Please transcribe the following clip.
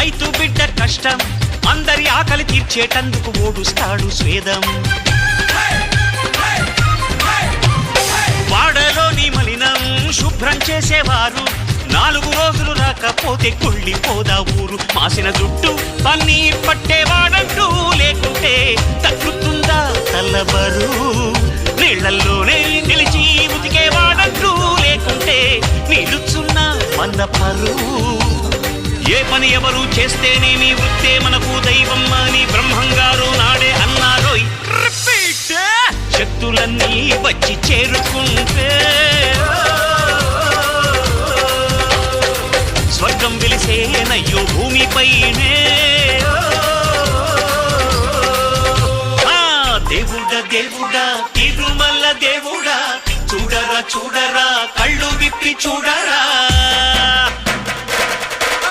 రైతు బిడ్డ కష్టం అందరి ఆకలి తీర్చేటందుకు ఓడుస్తాడు స్వేదం. వాడలోని మలినం శుభ్రం చేసేవారు నాలుగు రోజులు రాకపోతే కుళ్ళిపోదా ఊరు. మాసిన జుట్టు పన్నీ పట్టేవాడంటూ లేకుంటే తగ్గుతుందా తల్లబరు. నీళ్ళల్లోనే నిలిచి ఉతికేవాడంటూ లేకుంటే నిలుచున్న మన పరు ఏ పని ఎవరు చేస్తేనేమి వృత్తే మనకు దైవం అని బ్రహ్మంగారు నాడే అన్నారోయ్. రిపీట్! శక్తులన్నీ వచ్చి చేరుకుంటే స్వర్గం వెలిసేనయ్యో భూమిపైనే. ఆ, దేవుడా దేవుడా తిరుమల దేవుడా చూడరా చూడరా కళ్ళు విప్పి చూడరా